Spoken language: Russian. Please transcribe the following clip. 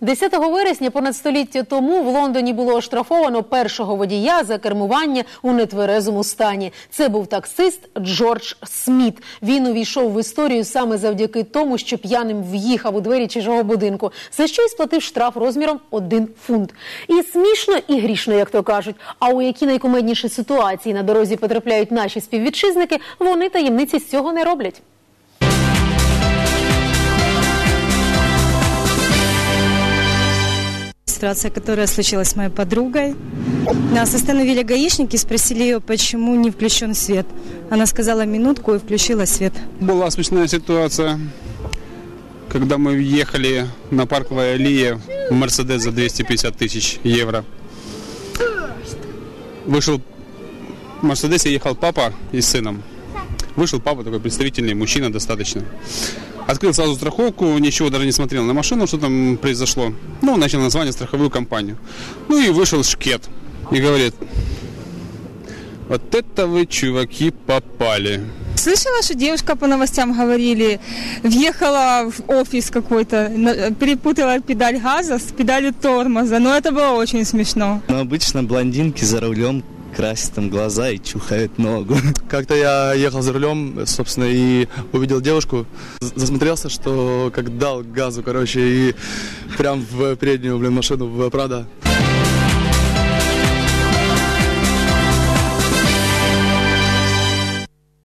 10 вересня понад століття тому в Лондоні було оштрафовано першого водія за кермування у нетверезому стані. Це був таксист Джордж Сміт. Він увійшов в історію саме завдяки тому, що п'яним в'їхав у двері чужого будинку, за що й сплатив штраф розміром один фунт. І смішно, і грішно, як то кажуть. А у які найкумедніші ситуації на дорозі потрапляють наші співвітчизники, вони таємниці з цього не роблять. Ситуация, которая случилась с моей подругой. Нас остановили гаишники, спросили ее, почему не включен свет. Она сказала минутку и включила свет. Была смешная ситуация, когда мы ехали на парковой аллее в Мерседес за 250 тысяч евро. Вышел в Мерседесе ехал папа и с сыном. Вышел папа, такой представительный мужчина достаточно. Открыл сразу страховку, ничего даже не смотрел на машину, что там произошло. Ну, начал название страховую компанию. Ну и вышел шкет и говорит, вот это вы, чуваки, попали. Слышала, что девушка по новостям говорили, въехала в офис какой-то, перепутала педаль газа с педалью тормоза. Но это было очень смешно. Но обычно блондинки за рулем красят там глаза и чухают ногу. Как-то я ехал за рулем, собственно, и увидел девушку. Засмотрелся, что как дал газу, короче, и прям в переднюю, блин, машину в Прада.